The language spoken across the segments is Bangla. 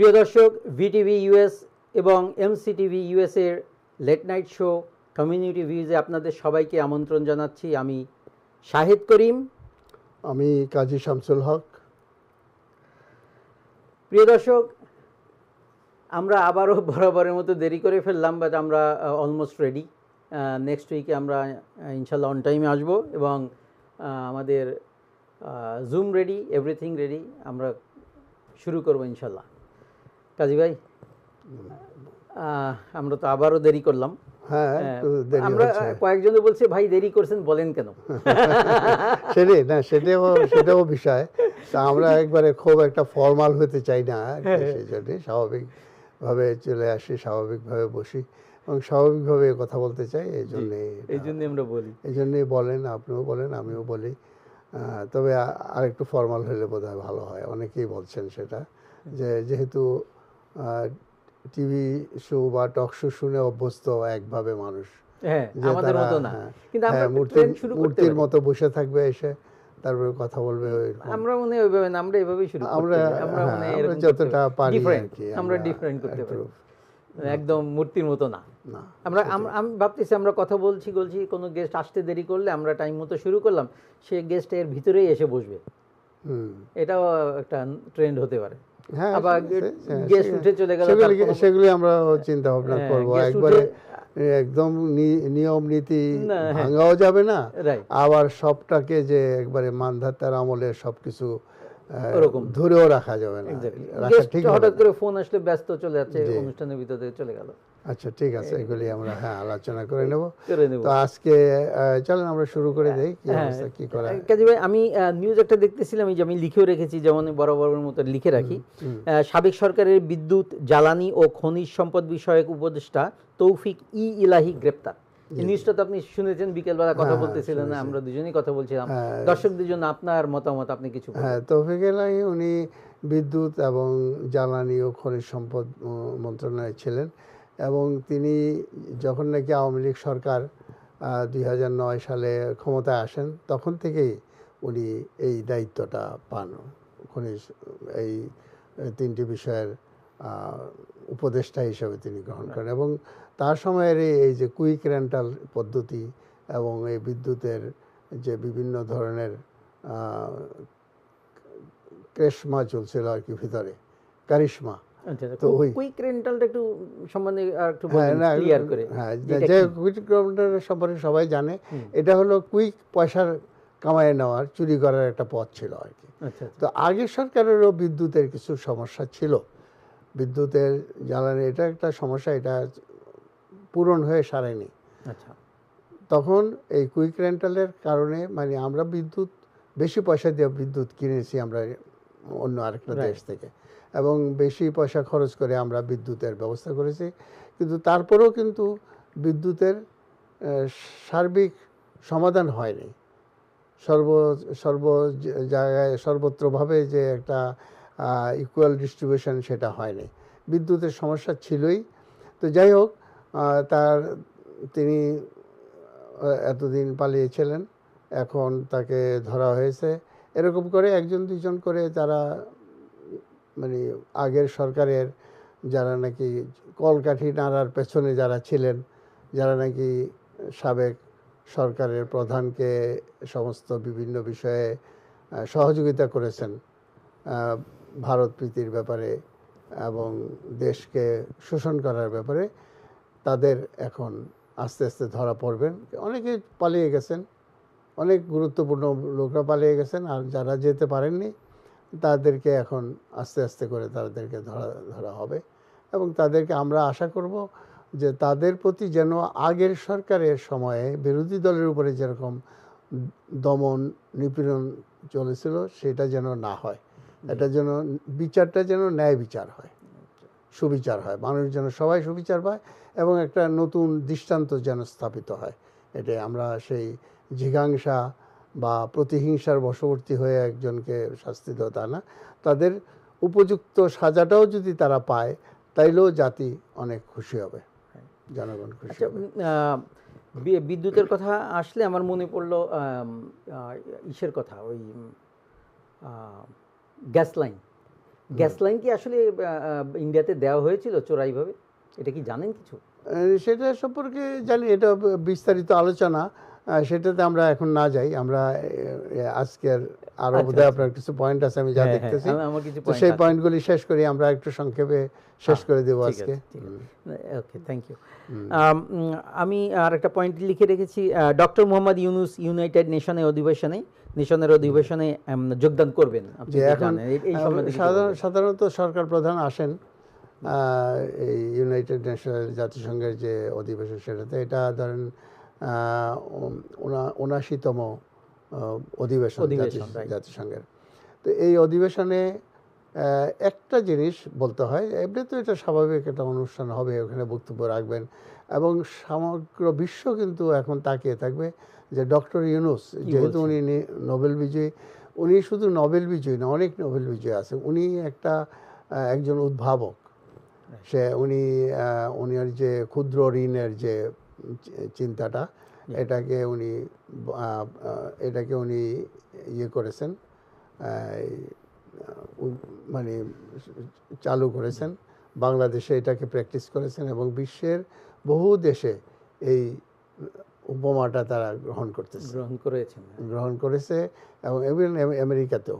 প্রিয় দর্শক ভিটিভি ইউএস এবং এমসিটিভি ইউএস এর লেট নাইট শো কমিউনিটি ভিউজে আপনাদের সবাইকে আমন্ত্রণ জানাচ্ছি। আমি শাহিদ করিম। আমি কাজী শামসুল হক। প্রিয় দর্শক আমরা আবারও বরাবরের মতো দেরি করে ফেললাম বাট আমরা অলমোস্ট রেডি নেক্সট উইকে আমরা ইনশাল্লাহ অন টাইমে আসব এবং আমাদের জুম রেডি এভরিথিং রেডি আমরা শুরু করব ইনশাল্লাহ। কাজী ভাই আমরা তো আবারও দেরি করলাম। হ্যাঁ হ্যাঁ, একটু আমরা কয়েকজনে বলছে ভাই দেরি করছেন বলেন কেন? সেটাই না সেটাও সেটাও বিষয়। তা আমরা একবারে খুব একটা ফর্মাল হতে চাই না সেই জন্যে স্বাভাবিকভাবে চলে আসি স্বাভাবিকভাবে বসি এবং স্বাভাবিকভাবে কথা বলতে চাই এই জন্যে এই জন্য আমরা বলি। এই জন্যই বলেন আপনিও বলেন আমিও বলি। তবে আ- আর একটু ফর্মাল হলে বোধহয় ভালো হয় অনেকেই বলছেন সেটা। যে যেহেতু টিভি শো বা টক শো শুনে অভ্যস্ত একভাবে মানুষ। হ্যাঁ আমাদের মতো না। হ্যাঁ, হ্যাঁ, মূর্তির শুরু করতে মতো বসে থাকবে এসে তারপরে কথা বলবে আমরা মনে ওইভাবে না আমরা এভাবেই শুরু আমরা আমরা যতটা পারি। ডিফারেন্ট আমরা ডিফারেন্ট করতে পারি। একদম মূর্তির মতো না। আমরা আমি ভাবতেছি আমরা কথা বলছি বলছি কোনো গেস্ট আসতে দেরি করলে আমরা টাইম মতো শুরু করলাম সে গেস্ট এর ভিতরেই এসে বসবে। হুম। এটাও একটা ট্রেন্ড হতে পারে। হ্যাঁ আবার উঠে চলে গেল, সেগুলি আমরা চিন্তা ভাবনা হ্যাঁ, করব। একবারে একদম নিয়ম নীতি হ্যাঁ। ভাঙাও যাবে না। আবার সবটাকে যে একবারে মানধাতার আমলে সবকিছু। ধরেও রাখা যাবে না। রাখা ঠিক হঠাৎ করে ফোন আসলে ব্যস্ত চলে যাচ্ছে অনুষ্ঠানের অনুষ্ঠানের ভিতরে চলে গেল। আচ্ছা ঠিক আছে এগুলি আমরা হ্যাঁ আলোচনা করে নেব। তো আজকে চলেন আমরা শুরু করে দেই কি হ্যাঁ। অবস্থা কি করা কাজী ভাই আমি নিউজ একটা দেখতেছিলাম এই যে আমি লিখেও রেখেছি যেমন বরাবরের মতো লিখে রাখি। সাবেক সরকারের বিদ্যুৎ জ্বালানি ও খনিজ সম্পদ বিষয়ক উপদেষ্টা তৌফিক ই ইলাহি গ্রেপ্তার। নিউজটা তো আপনি শুনেছেন বিকেলবেলা কথা হ্যাঁ, বলতেছিলেন আমরা দুজনেই কথা বলছিলাম। হ্যাঁ। দর্শকদের জন্য আপনার মতামত আপনি কিছু হ্যাঁ তৌফিক এলাহি উনি বিদ্যুৎ এবং জ্বালানি ও খনিজ সম্পদ মন্ত্রণালয়ে ছিলেন। এবং তিনি যখন নাকি আওয়ামী লীগ সরকার দুই নয় সালে ক্ষমতায় আসেন তখন থেকেই উনি এই দায়িত্বটা পান খনিজ এই তিনটি বিষয়ের উপদেষ্টা হিসেবে তিনি গ্রহণ করেন এবং তার সময়ের এই- এই যে কুইক রেন্টাল পদ্ধতি এবং এই বিদ্যুতের যে বিভিন্ন ধরনের ক্রেশমা চলছিল আর কি ভিতরে কারিশমা আচ্ছা তো ওই- কুইক রেন্টালটা একটু সম্বন্ধে আর একটু হ্যাঁ ক্লিয়ার করে। হ্যাঁ যে এটা কুইক রেন্টাল সম্পর্কে সবাই জানে এটা হলো কুইক পয়সার কামায় নেওয়ার চুরি করার একটা পথ ছিল আর কি। আচ্ছা আচ্ছা। তো আগের সরকারেরও বিদ্যুতের কিছু সমস্যা ছিল। বিদ্যুতের জ্বালানি এটা একটা সমস্যা এটা পূরণ হয়ে সারেনি। আচ্ছা। তখন এই কুইক রেন্টালের কারণে মানে আমরা বিদ্যুৎ বেশি পয়সা দিয়ে বিদ্যুৎ কিনেছি আমরা অন্য আরেকটা. দেশ থেকে। এবং বেশি পয়সা খরচ করে আমরা বিদ্যুতের ব্যবস্থা করেছি। কিন্তু তারপরেও কিন্তু বিদ্যুতের সার্বিক সমাধান হয়নি। সর্ব সর্ব জায়গায় সর্বত্রভাবে যে একটা ইকুয়াল ডিস্ট্রিবিউশন সেটা হয়নি। বিদ্যুতের সমস্যা ছিলই। তো যাই হোক তার, তিনি এতদিন পালিয়েছিলেন। এখন তাকে ধরা হয়েছে। এরকম করে একজন দুজন করে তারা মানে আগের সরকারের যারা নাকি কলকাঠি নাড়ার পেছনে যারা ছিলেন, যারা নাকি সাবেক সরকারের প্রধানকে সমস্ত বিভিন্ন বিষয়ে সহযোগিতা করেছেন ভারত প্রীতির ব্যাপারে এবং দেশকে শোষণ করার ব্যাপারে, তাদের এখন আস্তে আস্তে ধরা পড়বেন। অনেকে পালিয়ে গেছেন, অনেক গুরুত্বপূর্ণ লোকরা পালিয়ে গেছেন আর যারা যেতে পারেননি তাদেরকে এখন আস্তে আস্তে করে তাদেরকে ধরা ধরা হবে এবং তাদেরকে আমরা আশা করব যে তাদের প্রতি যেন আগের সরকারের সময়ে বিরোধী দলের উপরে যেরকম দমন নিপীড়ন চলেছিল সেটা যেন না হয়। এটা যেন বিচারটা যেন ন্যায় বিচার হয় সুবিচার হয় মানুষ যেন সবাই সুবিচার পায় এবং একটা নতুন দৃষ্টান্ত যেন স্থাপিত হয়। এটাই আমরা সেই জিঘাংসা বা প্রতিহিংসার বশবর্তী হয়ে একজনকে শাস্তি দেওয়া তা না। তাদের উপযুক্ত সাজাটাও যদি তারা পায় তাইলেও জাতি অনেক খুশি হবে। জনগণ খুশি আচ্ছা হবে। বিদ্যুতের কথা আসলে আমার মনে পড়ল ইসের কথা ওই গ্যাস লাইন। গ্যাস লাইন কি আসলে ইন্ডিয়াতে দেওয়া হয়েছিল চোরাইভাবে? এটা কি জানেন কিছু? সেটা সম্পর্কে জানি এটা বিস্তারিত আলোচনা। সেটাতে আমরা এখন না যাই। আমরা আজকের আরও আচ্ছা, বোধহয় আচ্ছা। আপনার কিছু পয়েন্ট আছে আমি যা হ্যাঁ, হ্যাঁ, দেখতেছি। সেই পয়েন্টগুলি শেষ করি আমরা একটু সংক্ষেপে শেষ করে দেবো আজকে। আছে, ঠিক আছে। ওকে থ্যাংক ইউ আমি আর একটা পয়েন্ট লিখে রেখেছি ডক্টর মোহাম্মদ ইউনুস ইউনাইটেড নেশনের অধিবেশনে নেশনের অধিবেশনে যোগদান করবেন আপনি এখন সাধারণত সরকার প্রধান আসেন আহ, এই ইউনাইটেড নেশনাল জাতিসংঘের যে অধিবেশন সেটাতে। এটা ধরেন উনাশিতম অধিবেশন. জাতিসংঘের। তো এই অধিবেশনে একটা জিনিস বলতে হয় এমনি তো এটা স্বাভাবিক একটা অনুষ্ঠান হবে ওখানে বক্তব্য রাখবেন। এবং সমগ্র বিশ্ব কিন্তু এখন তাকিয়ে থাকবে যে ডক্টর ইউনুস যেহেতু উনি নোবেল বিজয়ী উনি শুধু নোবেল বিজয়ী না অনেক নোবেল বিজয়ী আছে। উনি একটা একজন উদ্ভাবক। সে উনি উনার যে ক্ষুদ্র ঋণের যে চিন্তাটা এটাকে উনি এটাকে উনি ইয়ে করেছেন মানে চালু করেছেন বাংলাদেশে এটাকে প্র্যাকটিস করেছেন এবং বিশ্বের বহু দেশে এই উপমাটা তারা গ্রহণ করতেছে। গ্রহণ করেছেন। গ্রহণ করেছে এবং ইভেন আমেরিকাতেও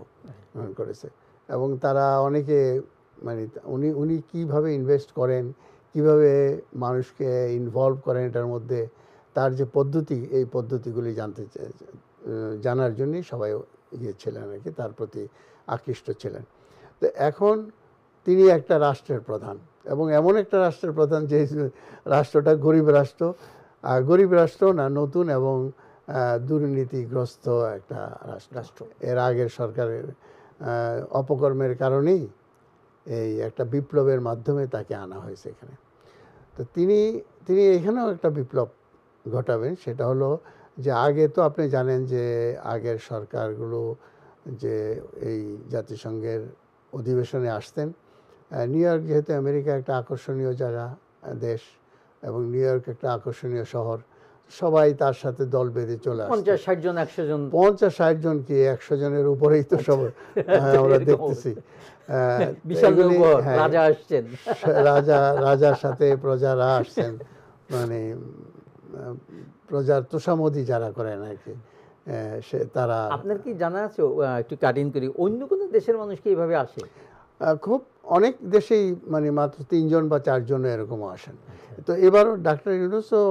গ্রহণ করেছে। এবং তারা অনেকে মানে উনি উনি কীভাবে ইনভেস্ট করেন কীভাবে মানুষকে ইনভলভ করেন এটার মধ্যে, তার যে পদ্ধতি, এই পদ্ধতিগুলি জানতে জানার জন্যই সবাই ইয়ে ছিলেন আর কি, তার প্রতি আকৃষ্ট ছিলেন তো এখন তিনি একটা রাষ্ট্রের প্রধান এবং এমন একটা রাষ্ট্রের প্রধান যে রাষ্ট্রটা গরিব রাষ্ট্র গরিব রাষ্ট্র না, নতুন এবং দুর্নীতিগ্রস্ত একটা রাষ্ট্র রাষ্ট্র। এর আগের সরকারের অপকর্মের কারণেই এই একটা বিপ্লবের মাধ্যমে তাকে আনা হয়েছে এখানে। তো তিনি তিনি এখানেও একটা বিপ্লব ঘটাবেন, সেটা হলো যে আগে তো আপনি জানেন যে আগের সরকারগুলো যে এই জাতিসংঘের অধিবেশনে আসতেন নিউ ইয়র্ক যেহেতু আমেরিকা একটা আকর্ষণীয় জায়গা, দেশ, এবং নিউ ইয়র্ক একটা আকর্ষণীয় শহর সবাই তার সাথে দল বেঁধে চলে পঞ্চাশ ষাট জন একশো জন। পঞ্চাশ ষাট জন কি একশো জনের উপরেই তো সব হ্যাঁ, আমরা দেখতেছি। বিশাল হ্যাঁ, রাজা আসছেন। রাজা রাজার সাথে প্রজারা আসছেন। মানে প্রজার তোষামদি যারা করেন আর কি সে তারা আপনার কি জানা আছে একটু কাটিং করি। অন্য কোনো দেশের মানুষ কি এইভাবে আসে? খুব অনেক দেশেই মানে মাত্র তিনজন বা চারজন এরকমও আসেন। তো এবারও ডাক্তার ইউনুসও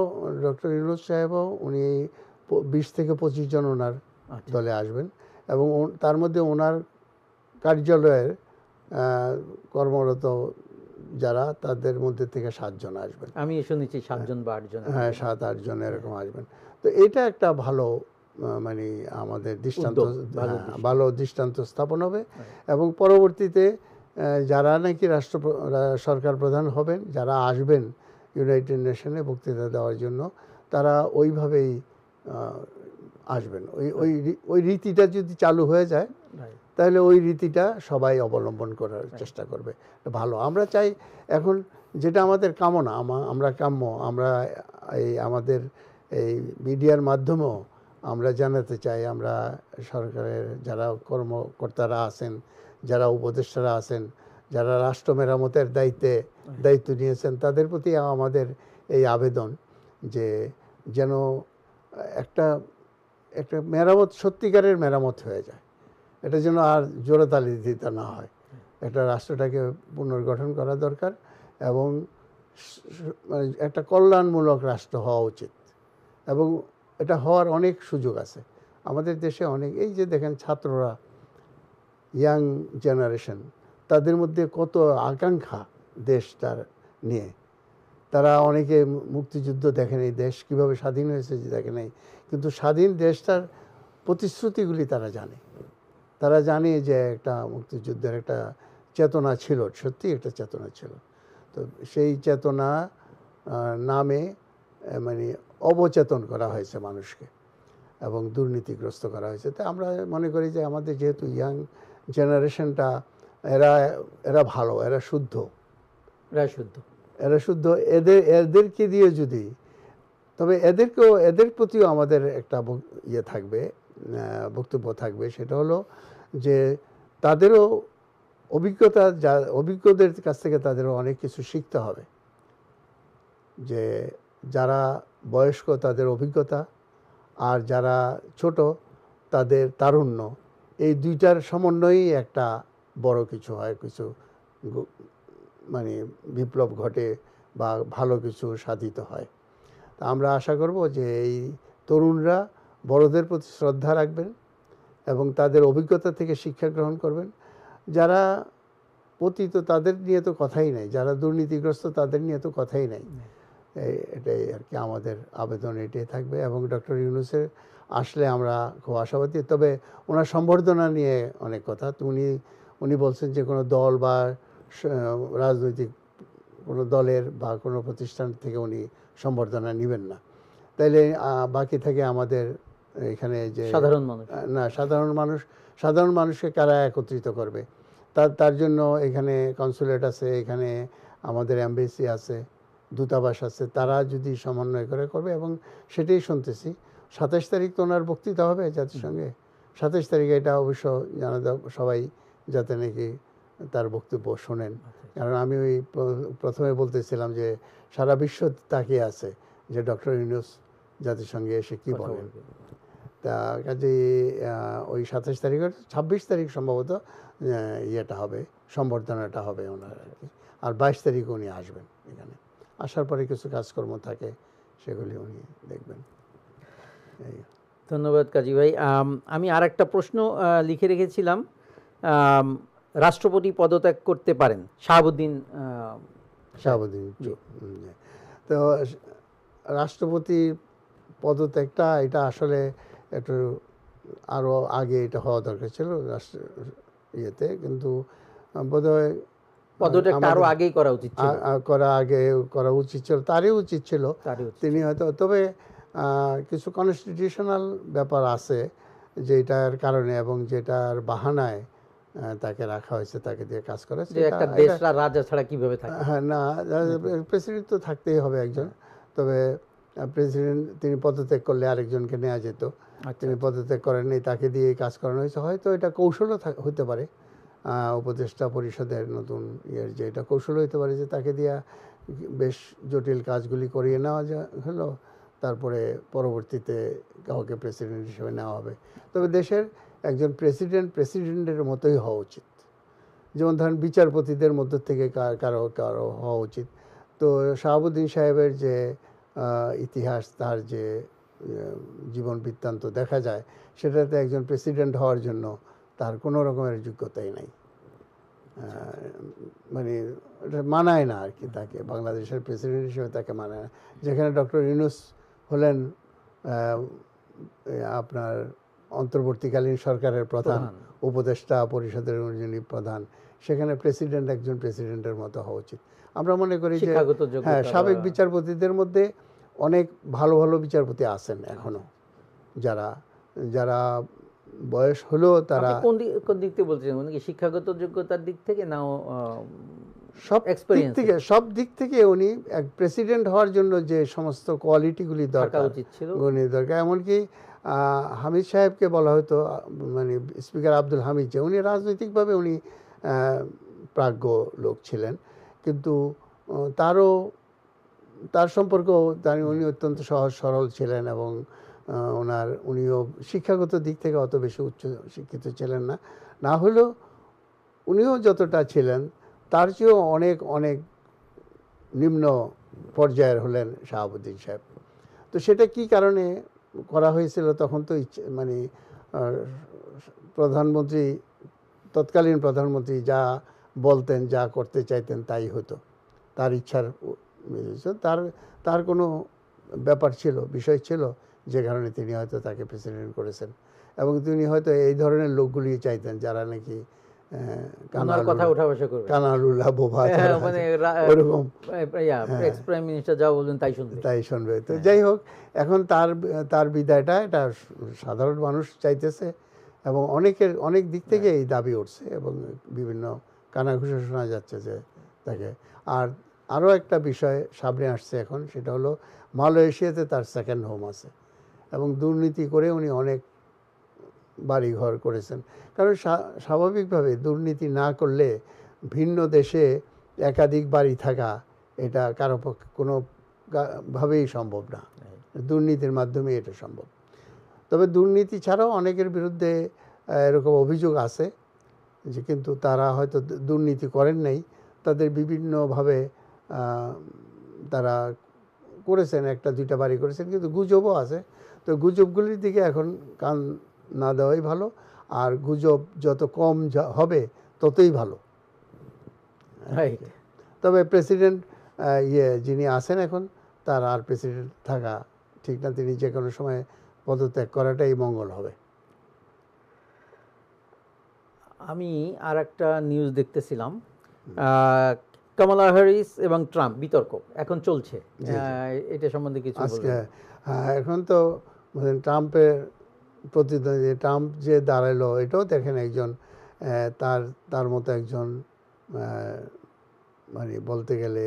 ডক্টর ইউনুস সাহেবও উনি বিশ থেকে পঁচিশ জন ওনার আচ্ছা। দলে আসবেন এবং তার মধ্যে ওনার কার্যালয়ের কর্মরত যারা তাদের মধ্যে থেকে সাতজন আসবেন। আমি শুনেছি সাতজন বা আটজন হ্যাঁ সাত আটজন এরকম আসবেন। তো এটা একটা ভালো মানে আমাদের দৃষ্টান্ত ভালো হ্যাঁ, দৃষ্টান্ত। স্থাপন হবে এবং পরবর্তীতে যারা নাকি রাষ্ট্র সরকার প্রধান হবেন যারা আসবেন ইউনাইটেড নেশনে বক্তৃতা দেওয়ার জন্য তারা ওইভাবেই আসবেন। ওই ওই ওই রীতিটা যদি চালু হয়ে যায় তাহলে ওই রীতিটা সবাই অবলম্বন করার চেষ্টা করবে। ভালো। আমরা চাই এখন যেটা আমাদের কামনা আমরা কাম্য আমরা এই আমাদের এই মিডিয়ার মাধ্যমেও আমরা জানাতে চাই আমরা সরকারের যারা কর্মকর্তারা আছেন যারা উপদেষ্টারা আছেন, যারা রাষ্ট্র মেরামতের দায়িত্বে দায়িত্ব নিয়েছেন, তাদের প্রতি আমাদের এই আবেদন যে যেন একটা একটা মেরামত, সত্যিকারের মেরামত হয়ে যায়। এটা যেন আর জোরতালি দিতে না হয়। একটা রাষ্ট্রটাকে পুনর্গঠন করা দরকার এবং মানে একটা কল্যাণমূলক রাষ্ট্র হওয়া উচিত এবং এটা হওয়ার অনেক সুযোগ আছে। আমাদের দেশে অনেক, এই যে দেখেন ছাত্ররা ইয়াং জেনারেশন, তাদের মধ্যে কত আকাঙ্ক্ষা দেশটার নিয়ে। তারা অনেকে মুক্তিযুদ্ধ দেখেন এই দেশ কীভাবে স্বাধীন হয়েছে যে দেখে নাই কিন্তু স্বাধীন দেশটার প্রতিশ্রুতিগুলি তারা জানে। তারা জানে যে একটা মুক্তিযুদ্ধের একটা চেতনা ছিল, সত্যি একটা চেতনা ছিল। তো সেই চেতনা নামে মানে অবচেতন করা হয়েছে মানুষকে এবং দুর্নীতিগ্রস্ত করা হয়েছে। তো আমরা মনে করি যে আমাদের যেহেতু ইয়াং জেনারেশনটা এরা এরা ভালো এরা শুদ্ধ। এরা শুদ্ধ। এরা শুদ্ধ। এদের এদেরকে দিয়ে যদি তবে এদেরকেও এদের প্রতিও আমাদের একটা ইয়ে থাকবে বক্তব্য থাকবে। সেটা হলো যে তাদেরও অভিজ্ঞতা যা অভিজ্ঞদের কাছ থেকে তাদেরও অনেক কিছু শিখতে হবে। যে যারা বয়স্ক তাদের অভিজ্ঞতা আর যারা ছোট তাদের তারুণ্য। এই দুইটার সমন্বয়েই একটা বড় কিছু হয় কিছু মানে বিপ্লব ঘটে বা ভালো কিছু সাধিত হয়। তা আমরা আশা করব যে এই তরুণরা বড়দের প্রতি শ্রদ্ধা রাখবেন এবং তাদের অভিজ্ঞতা থেকে শিক্ষা গ্রহণ করবেন। যারা পতিত তাদের নিয়ে তো কথাই নাই যারা দুর্নীতিগ্রস্ত তাদের নিয়ে তো কথাই নাই। এটাই আর কি আমাদের আবেদন এটাই থাকবে এবং ডক্টর ইউনুসের আসলে আমরা খুব আশাবাদী। তবে ওনার সম্বর্ধনা নিয়ে অনেক কথা। উনি উনি বলছেন যে কোনো দল বা রাজনৈতিক কোনো দলের বা কোনো প্রতিষ্ঠান থেকে উনি সম্বর্ধনা নেবেন না। তাইলে বাকি থেকে আমাদের এখানে যে সাধারণ মানুষ। না সাধারণ মানুষ সাধারণ মানুষকে কারা একত্রিত করবে? তার তার জন্য এখানে কনসুলেট আছে এখানে আমাদের অ্যাম্বাসি আছে দূতাবাস আছে তারা যদি সমন্বয় করে করবে এবং সেটাই শুনতেছি। সাতাশ তারিখ তো ওনার বক্তৃতা হবে জাতিসংঘে। সাতাশ তারিখে এটা অবশ্য জানা দাও সবাই যাতে নাকি তার বক্তব্য শোনেন। কারণ আমি ওই প্রথমে বলতেছিলাম যে সারা বিশ্ব তাকিয়ে আছে যে ডক্টর ইউনুস জাতিসংঘে এসে কি বলেন। তা কাজে ওই সাতাশ তারিখের ছাব্বিশ তারিখ সম্ভবত ইয়েটা হবে সম্বর্ধনাটা হবে ওনার আর কি। আর বাইশ তারিখ উনি আসবেন এখানে। আসার পরে কিছু কাজকর্ম থাকে সেগুলি উনি দেখবেন। ধন্যবাদ কাজী ভাই। আমি আর একটা প্রশ্ন লিখে রেখেছিলাম। রাষ্ট্রপতি পদত্যাগ করতে পারেন শাহাবুদ্দিন শাহাবুদ্দিন। তো রাষ্ট্রপতি পদত্যাগটা এটা আসলে একটু আরও আগে এটা হওয়া দরকার ছিল রাষ্ট্র ইয়েতে কিন্তু বোধহয় পদত্যাগটা আরও আগেই করা উচিত করা আগে করা উচিত ছিল তারই উচিত ছিল। তিনি হয়তো তবে কিছু কনস্টিটিউশনাল ব্যাপার আছে যেটার কারণে এবং যেটার বাহানায় তাকে রাখা হয়েছে তাকে দিয়ে কাজ করে। একটা দেশ রাজা ছাড়া কীভাবে থাকে? হ্যাঁ না প্রেসিডেন্ট তো থাকতেই হবে একজন। তবে প্রেসিডেন্ট তিনি পদত্যাগ করলে আরেকজনকে নেওয়া যেত। আচ্ছা তিনি পদত্যাগ করেননি তাকে দিয়ে কাজ করানো হয়েছে। হয়তো এটা কৌশলও হতে পারে। উপদেষ্টা পরিষদের নতুন ইয়ের যে এটা কৌশল হতে পারে যে তাকে দিয়া বেশ জটিল কাজগুলি করিয়ে নেওয়া যা হলো। তারপরে পরবর্তীতে কাউকে প্রেসিডেন্ট হিসেবে নেওয়া হবে। তবে দেশের একজন প্রেসিডেন্ট প্রেসিডেন্টের মতোই হওয়া উচিত। যেমন ধরেন বিচারপতিদের মধ্য থেকে কারও কারও হওয়া উচিত। তো শাহাবুদ্দিন সাহেবের যে ইতিহাস, তার যে জীবন বৃত্তান্ত দেখা যায়, সেটাতে একজন প্রেসিডেন্ট হওয়ার জন্য তার কোনো রকমের যোগ্যতাই নাই। মানে মানায় না আর কি তাকে। বাংলাদেশের প্রেসিডেন্ট হিসেবে তাকে মানায় না। যেখানে ডক্টর ইউনুস হলেন আপনার অন্তর্বর্তীকালীন সরকারের প্রধান। উপদেষ্টা পরিষদের যিনি প্রধান সেখানে প্রেসিডেন্ট একজন প্রেসিডেন্টের মতো হওয়া উচিত। আমরা মনে করি যে হ্যাঁ সাবেক বিচারপতিদের মধ্যে অনেক ভালো ভালো বিচারপতি আছেন এখনও। যারা যারা বয়স হলেও তারা কোন দিক কোন দিক থেকে বলছেন? মানে কি শিক্ষাগত যোগ্যতার দিক থেকে নাও সব দিক experience থেকে সব দিক থেকে উনি এক প্রেসিডেন্ট হওয়ার জন্য যে সমস্ত কোয়ালিটিগুলি দরকার উচিত ছিল। উনি দরকার। এমনকি হামিদ সাহেবকে বলা হতো মানে স্পিকার আব্দুল হামিদ যে উনি রাজনৈতিকভাবে উনি প্রাজ্ঞ লোক ছিলেন। কিন্তু তারও তার সম্পর্কেও তার উনি অত্যন্ত সহজ সরল ছিলেন এবং ওনার উনিও শিক্ষাগত দিক থেকে অত বেশি উচ্চ শিক্ষিত ছিলেন না। না হলেও উনিও যতটা ছিলেন তার চেয়েও অনেক অনেক নিম্ন পর্যায়ের হলেন শাহাবুদ্দিন সাহেব। তো সেটা কি কারণে করা হয়েছিল তখন তো মানে প্রধানমন্ত্রী, তৎকালীন প্রধানমন্ত্রী যা বলতেন, যা করতে চাইতেন তাই হতো। তার ইচ্ছার তার তার কোনো ব্যাপার ছিল, বিষয় ছিল যে কারণে তিনি হয়তো তাকে প্রেসিডেন্ট করেছেন। এবং তিনি হয়তো এই ধরনের লোকগুলি চাইতেন যারা নাকি কথা বসা করবে। কানালুলা বোবা হ্যাঁ, মানে ওরকম। এক্স প্রাইম মিনিস্টার যা বলবেন তাই শুনবে। তাই শুনবে। তো যাই হোক এখন তার তার বিদায়টা এটা সাধারণ মানুষ চাইতেছে এবং অনেকের অনেক দিক থেকে এই দাবি উঠছে এবং বিভিন্ন কানাঘুষো শোনা যাচ্ছে যে তাকে। আর আরও একটা বিষয় সামনে আসছে এখন সেটা হলো মালয়েশিয়াতে তার সেকেন্ড হোম আছে। এবং দুর্নীতি করে উনি অনেক বাড়িঘর করেছেন। কারণ স্বাভাবিকভাবে দুর্নীতি না করলে ভিন্ন দেশে একাধিক বাড়ি থাকা এটা কারও পক্ষে কোনো ভাবেই সম্ভব না। দুর্নীতির মাধ্যমে এটা সম্ভব। তবে দুর্নীতি ছাড়াও অনেকের বিরুদ্ধে এরকম অভিযোগ আছে যে কিন্তু তারা হয়তো দুর্নীতি করেন নাই। তাদের বিভিন্নভাবে তারা করেছেন, একটা দুইটা বাড়ি করেছেন, কিন্তু গুজবও আছে। তো গুজবগুলির দিকে এখন কান না দেওয়াই ভালো আর গুজব যত কম হবে ততই ভালো। তবে প্রেসিডেন্ট ইয়ে যিনি আছেন এখন তার আর প্রেসিডেন্ট থাকা ঠিক না তিনি যে কোনো সময় পদত্যাগ করাটাই মঙ্গল হবে। আমি আর একটা নিউজ দেখতেছিলাম কামালা হ্যারিস এবং ট্রাম্প বিতর্ক এখন চলছে। এটা সম্বন্ধে কিছু হ্যাঁ, এখন তো ট্রাম্পের প্রতিদ্বন্দ্বী, ট্রাম্প যে দাঁড়াল, এটাও দেখেন একজন তার তার মতো একজন মানে বলতে গেলে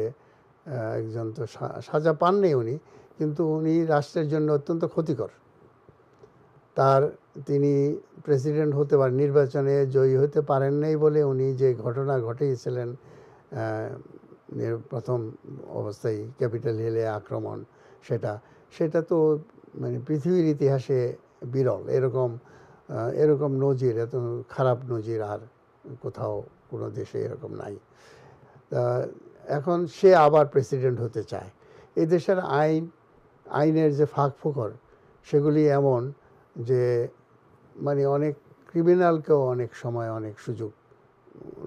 একজন তো সাজা পাননি উনি, কিন্তু উনি রাষ্ট্রের জন্য অত্যন্ত ক্ষতিকর। তার, তিনি প্রেসিডেন্ট হতে পারেন, নির্বাচনে জয়ী হতে পারেন নাই বলে উনি যে ঘটনা ঘটিয়েছিলেন প্রথম অবস্থায় ক্যাপিটাল হিলে আক্রমণ, সেটা সেটা তো মানে পৃথিবীর ইতিহাসে বিরল। এরকম এরকম নজির এত খারাপ নজির আর কোথাও কোনো দেশে এরকম নাই। তা এখন সে আবার প্রেসিডেন্ট হতে চায়। এই দেশের আইন আইনের যে ফাঁক ফোকর সেগুলি এমন যে মানে অনেক ক্রিমিনালকেও অনেক সময় অনেক সুযোগ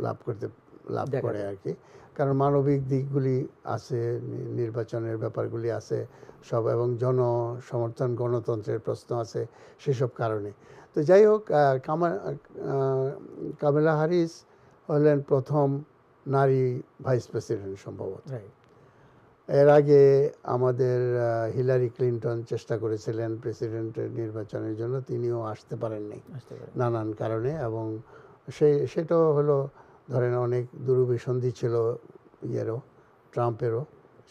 লাভ করতে লাভ করে আর কি। কারণ মানবিক দিকগুলি আছে নির্বাচনের ব্যাপারগুলি আছে সব এবং জন সমর্থন গণতন্ত্রের প্রশ্ন আছে সেসব কারণে। তো যাই হোক কামা কামেলা হারিস হলেন প্রথম নারী ভাইস প্রেসিডেন্ট সম্ভবত. এর আগে আমাদের হিলারি ক্লিন্টন চেষ্টা করেছিলেন প্রেসিডেন্টের নির্বাচনের জন্য তিনিও আসতে পারেননি নানান কারণে এবং সেই সেটাও হলো ধরেন অনেক দুরভিসন্ধি ছিল ইয়েরও ট্রাম্পেরও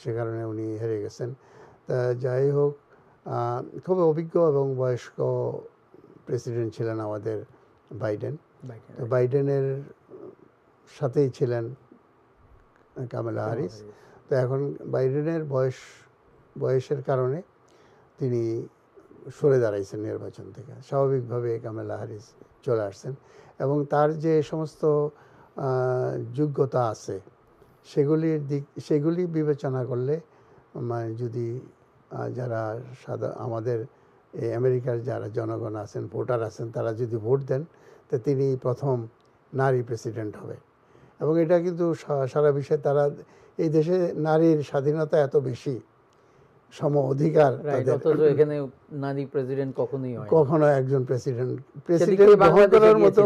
সে কারণে উনি হেরে গেছেন। তা যাই হোক খুব অভিজ্ঞ এবং বয়স্ক প্রেসিডেন্ট ছিলেন আমাদের বাইডেন। বাইডেনের সাথেই ছিলেন কামেলা হারিস। তো এখন বাইডেনের বয়স বয়সের কারণে তিনি সরে দাঁড়াইছেন নির্বাচন থেকে। স্বাভাবিকভাবে কামেলা হারিস চলে আসছেন এবং তার যে সমস্ত যোগ্যতা আছে সেগুলির দিক সেগুলি বিবেচনা করলে মানে যদি যারা সাদা আমাদের এই আমেরিকার যারা জনগণ আছেন ভোটার আছেন তারা যদি ভোট দেন তো তিনি প্রথম নারী প্রেসিডেন্ট হবে এবং এটা কিন্তু সারা বিশ্বে তারা এই দেশে নারীর স্বাধীনতা এত বেশি সম অধিকার এখানে নারী প্রেসিডেন্ট কখনোই কখনো একজন প্রেসিডেন্ট প্রেসিডেন্ট গ্রহণ করার মতো।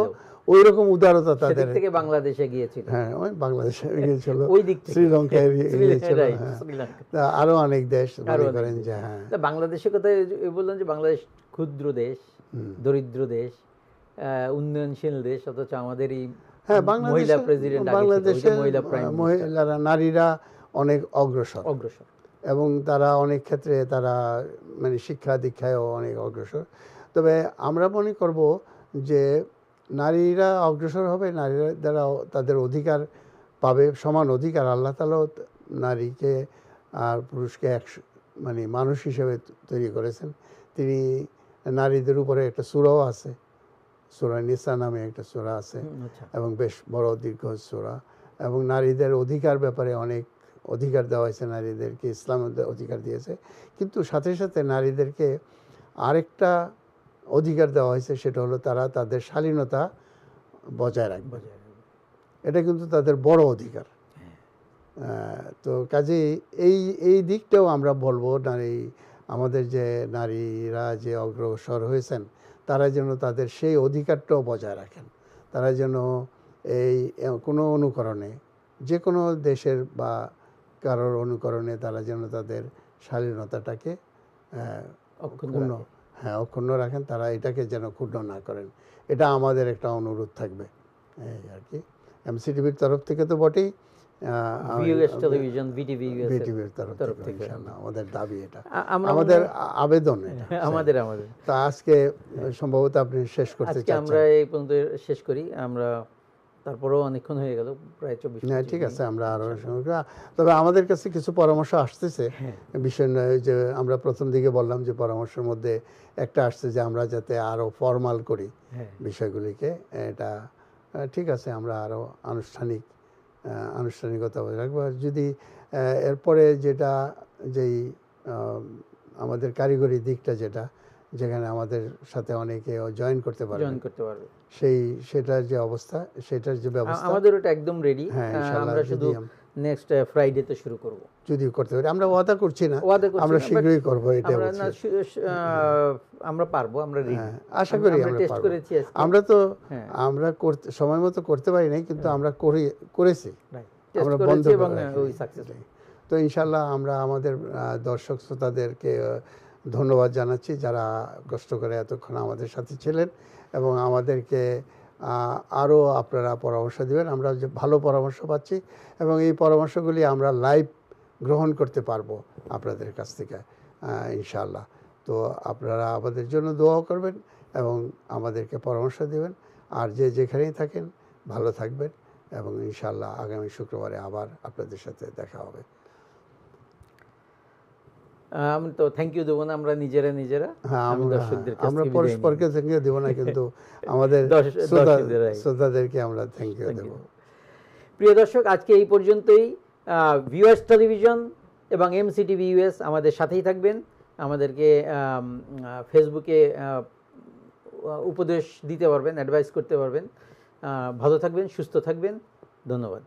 ওই রকম উদারতা তাদের। থেকে বাংলাদেশে গিয়েছিল। হ্যাঁ ওই বাংলাদেশে গিয়েছিল। ওই দিক থেকে। শ্রীলঙ্কায় গিয়েছিল হ্যাঁ। শ্রীলঙ্কা। আরও অনেক দেশ করেন যে হ্যাঁ। বাংলাদেশের কথা এই বললেন যে বাংলাদেশ ক্ষুদ্র দেশ দরিদ্র দেশ উন্নয়নশীল দেশ অথচ আমাদের এই হ্যাঁ মহিলা প্রেসিডেন্ট বাংলাদেশের মহিলা প্রাইম আহ, মহিলারা নারীরা অনেক অগ্রসর। অগ্রসর। এবং তারা অনেক ক্ষেত্রে তারা মানে শিক্ষা দীক্ষায়ও অনেক অগ্রসর। তবে আমরা মনে করব যে নারীরা অগ্রসর হবে নারীরা দ্বারা তাদের অধিকার পাবে সমান অধিকার। আল্লাহ তালাও নারীকে আর পুরুষকে এক মানে মানুষ হিসেবে তৈরি করেছেন। তিনি নারীদের উপরে একটা সুরাও আছে। সুরা নিসা নামে একটা সুরা আছে আচ্ছা। এবং বেশ বড় দীর্ঘ সুরা। এবং নারীদের অধিকার ব্যাপারে অনেক অধিকার দেওয়া হয়েছে নারীদেরকে ইসলাম অধিকার দিয়েছে। কিন্তু সাথে সাথে নারীদেরকে আরেকটা অধিকার দেওয়া হয়েছে সেটা হলো তারা তাদের শালীনতা বজায় রাখবে। এটা কিন্তু তাদের বড় অধিকার। তো কাজেই এই এই দিকটাও আমরা বলব নারী আমাদের যে নারীরা যে অগ্রসর হয়েছেন তারা যেন তাদের সেই অধিকারটাও বজায় রাখেন। তারা যেন এই কোনো অনুকরণে যে কোনো দেশের বা কারোর অনুকরণে তারা যেন তাদের শালীনতাটাকে অক্ষুণ্ণ। হ্যাঁ অক্ষুণ্ণ রাখেন তারা এটাকে যেন ক্ষুণ্ণ না করেন। এটা আমাদের একটা অনুরোধ থাকবে। এই আর কি। এমসিটিভির তরফ থেকে তো বটেই ভিউএস টেলিভিশন ভিটিভি বিটিভির তরফ তরফ থেকে থেকে। ইনশাআল্লাহ আমাদের দাবি এটা। আমরা আমাদের আবেদন আমাদের আমাদের। তা আজকে সম্ভবত আপনি শেষ করতে আজকে আমরা এই পর্যন্ত শেষ করি। আমরা তারপরেও অনেকক্ষণ হয়ে গেল প্রায় চব্বিশ না ঠিক আছে আমরা আরও তবে আমাদের কাছে কিছু পরামর্শ আসতেছে। হ্যাঁ। বিষয় নয় যে আমরা প্রথম দিকে বললাম যে পরামর্শের মধ্যে একটা আসছে যে আমরা যাতে আরও ফর্মাল করি হ্যাঁ। বিষয়গুলিকে। এটা ঠিক আছে আমরা আরও আনুষ্ঠানিক আনুষ্ঠানিকতা বজায় রাখব। আর যদি এরপরে যেটা যেই আমাদের কারিগরি দিকটা যেটা যেখানে আমাদের সাথে অনেকে জয়েন করতে পারবে। জয়েন করতে পারবে। সেই সেটার যে অবস্থা সেটার যে ব্যবস্থা আমাদের ওটা একদম রেডি হ্যাঁ, আমরা শুধু নেক্সট ফ্রাইডেতে শুরু করব। যদি করতে পারি। আমরা ওয়াদা করছি না। আমরা শীঘ্রই করব এটা আমরা না আমরা পারব আমরা রেডি হ্যাঁ, আশা করি আমরা টেস্ট করেছি আজকে। আমরা তো হ্যাঁ। আমরা করতে সময় মতো করতে পারি নাই কিন্তু আমরা করি করেছি। আমরা বন্ধ করেছি এবং ওই সাকসেস তো ইনশাল্লাহ আমরা আমাদের দর্শক শ্রোতাদেরকে ধন্যবাদ জানাচ্ছি যারা কষ্ট করে এতক্ষণ আমাদের সাথে ছিলেন এবং আমাদেরকে আরও আপনারা পরামর্শ দিবেন। আমরা যে ভালো পরামর্শ পাচ্ছি এবং এই পরামর্শগুলি আমরা লাইভ গ্রহণ করতে পারব আপনাদের কাছ থেকে আহ, ইনশাআল্লাহ। তো আপনারা আমাদের জন্য দোয়াও করবেন এবং আমাদেরকে পরামর্শ দিবেন। আর যে যেখানেই থাকেন ভালো থাকবেন এবং ইনশাআল্লাহ আগামী শুক্রবারে আবার আপনাদের সাথে দেখা হবে। আমি তো থ্যাংক ইউ দেবো না আমরা নিজেরা নিজেরা হ্যাঁ আমরা। পরস্পরকে থ্যাংক ইউ দেবো না কিন্তু আমাদের। শ্রোতাদেরকে আমরা থ্যাংক ইউ দেবো। প্রিয় দর্শক আজকে এই পর্যন্তই। ভিউএস টেলিভিশন এবং এমসিটিভি ইউএস আমাদের সাথেই থাকবেন। আমাদেরকে ফেসবুকে উপদেশ দিতে পারবেন অ্যাডভাইস করতে পারবেন। ভালো থাকবেন সুস্থ থাকবেন। ধন্যবাদ।